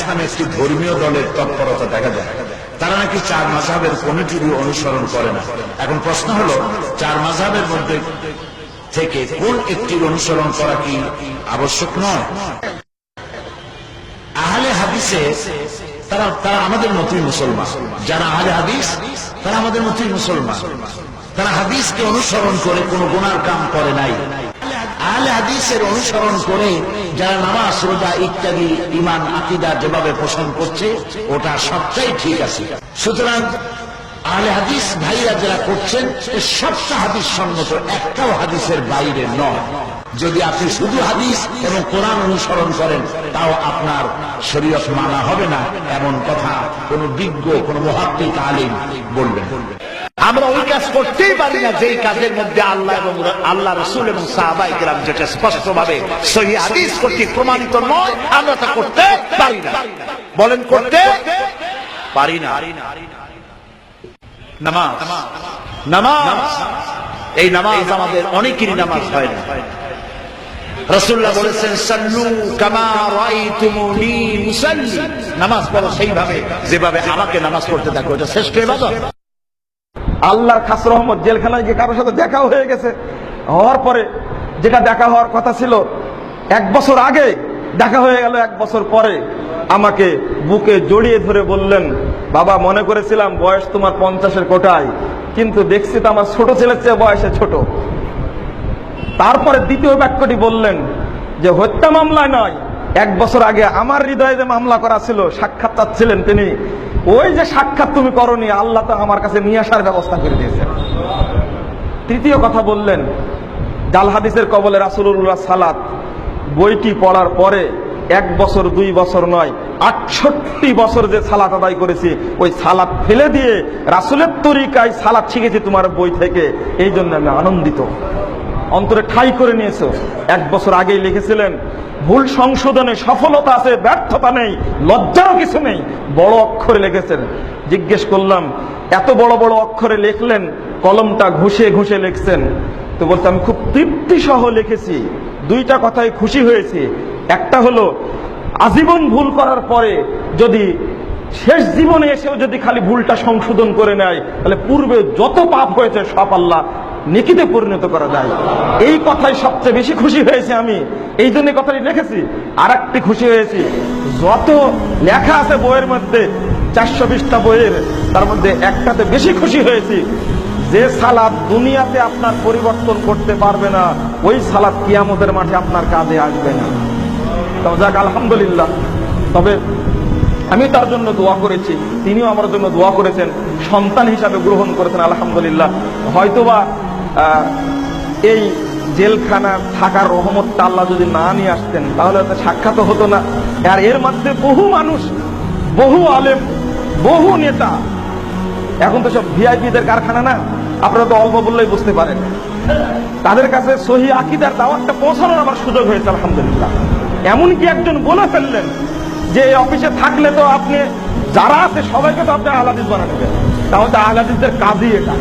একটি ধর্মীয় দলের তৎপরতা দেখা যায়। তারা নাকি চার মাঝহের কমিটিরই অনুসরণ করে না। এখন প্রশ্ন হলো, চার মাঝহের মধ্যে থেকে কোন একটির অনুসরণ করা কি আবশ্যক নয়? আহলে হাদিসে তারা তারা আমাদের মতোই মুসলমান। যারা আহলে হাদিস, তারা আমাদের মতোই মুসলমান। তারা হাদিসকে অনুসরণ করে কোনো গুনার কাম করে নাই। আহলে হাদিসের অনুসরণ করে যারা নামাজ, রোজা ইত্যাদি ইমান আকিদা যেভাবে পোষণ করছে, ওটা সবটাই ঠিক আছে। সুতরাং আহলে হাদিস ভাইরা যারা করছেন সবটা হাদিস সম্মত, একটাও হাদিসের বাইরে নয়। যদি আপনি শুধু হাদিস এবং কোরআন অনুসরণ করেন, তাও আপনার শরীয়ত মানা হবে না, এমন কথা কোন বিজ্ঞ, কোন মহাত্মিক আলিম বলবেন। আমরা ওই কাজ করতেই পারি না, যেই কাজের মধ্যে আল্লাহ এবং আল্লাহ রসুল এবং সাহাবাই কেরাম যেটা স্পষ্ট ভাবে সহি হাদিস কর্তৃক প্রমাণিত নয়, আমরা তা করতে পারি না। বলেন, করতে পারি না। নামাজ। নামাজ। এই নামাজ আমাদের অনেকেরই নামাজ হয় না। রসুল্লাহ বলেছেন, সাল্লু কামা রাইতুমুনি মুসাল্লি। নামাজ পড়ো সেইভাবে, যেভাবে আমাকে নামাজ পড়তে দেখো এটা শ্রেষ্ঠ ইবাদত। আল্লাহর খাস রহমত জেলখানায় গিয়ে কারোর সাথে দেখাও হয়ে গেছে। হওয়ার পরে যেটা দেখা হওয়ার কথা ছিল, এক বছর আগে দেখা হয়ে গেল, এক বছর পরে আমাকে বুকে জড়িয়ে ধরে বললেন, বাবা, মনে করেছিলাম বয়স তোমার পঞ্চাশের কোটায়, কিন্তু দেখছি তো আমার ছোট ছেলের চেয়ে বয়সে ছোট। তারপরে দ্বিতীয় বাক্যটি বললেন যে, হত্যা মামলায় নয় এক বছর আগে আমার হৃদয়ে যে মামলা করা ছিল সাক্ষাৎ চাচ্ছিলেন তিনি। ওই যে সাক্ষাৎ তুমি করনি, আল্লাহ তো আমার কাছে নিয়ে আসার ব্যবস্থা করে দিয়েছেন তৃতীয় কথা বললেন, জাল হাদিসের কবলে রাসুল্লাহ সালাত, বইটি পড়ার পরে এক বছর, দুই বছর নয়, আটষট্টি বছর যে সালাত আদায় করেছি, ওই সালাত ফেলে দিয়ে রাসুলের তরিকায় সালাত শিখেছি তোমার বই থেকে। এই জন্য আমি আনন্দিত। অন্তরে ঠাই করে নিয়েছো। এক বছর আগেই লিখেছিলেন, ভুল সংশোধনে সফলতা আছে, ব্যর্থতা নেই, লজ্জারও কিছু নেই। বড় অক্ষরে লিখেছেন। জিজ্ঞেস করলাম, এত বড় বড় অক্ষরে লিখলেন, কলমটা ঘুষে ঘুষে লিখছেন। তো বলতে আমি খুব তৃপ্তি সহ লিখেছি, দুইটা কথায় খুশি হয়েছি। একটা হলো, আজীবন ভুল করার পরে যদি শেষ জীবনে এসেও যদি খালি ভুলটা সংশোধন করে নেয়, তাহলে পূর্বে যত পাপ হয়েছে সব আল্লাহ নেকিতে পরিণত করা যায়। এই কথাই সবচেয়ে বেশি খুশি হয়েছে আমি। এই জন্য কথাটি লিখেছি। আর একটি খুশি হয়েছি। যত লেখা আছে বইয়ের মধ্যে, চারশো বিশটা বইয়ের, তার মধ্যে একটাতে বেশি খুশি হয়েছি। যে সালাদ দুনিয়াতে আপনার পরিবর্তন করতে পারবে না, ওই সালাদ কিয়ামতের মাঠে আপনার কাজে আসবে না। তবে যাক, আলহামদুলিল্লাহ। তবে আমি তার জন্য দোয়া করেছি। তিনিও আমার জন্য দোয়া করেছেন। সন্তান হিসাবে গ্রহণ করেছেন, আলহামদুলিল্লাহ। হয়তোবা এই জেলখানা থাকার রহমতটা আল্লাহ যদি না নিয়ে আসতেন, তাহলে হয়তো সাক্ষাৎ হতো না। আর এর মধ্যে বহু মানুষ, বহু আলেম, বহু নেতা। এখন তো সব ভিআইপিদের কারখানা না, আপনারা তো অল্প বললেই বুঝতে পারেন। তাদের কাছে সহি আকিদার দাওয়াতটা পৌঁছানোর আমার সুযোগ হয়েছে, আলহামদুলিল্লাহ। এমনকি একজন বলে ফেললেন যে, এই অফিসে থাকলে তো আপনি, যারা আছে সবাইকে তো আপনি আহলাদিস বানাতে তাহলে আহলাদিসদের কাজই এটা।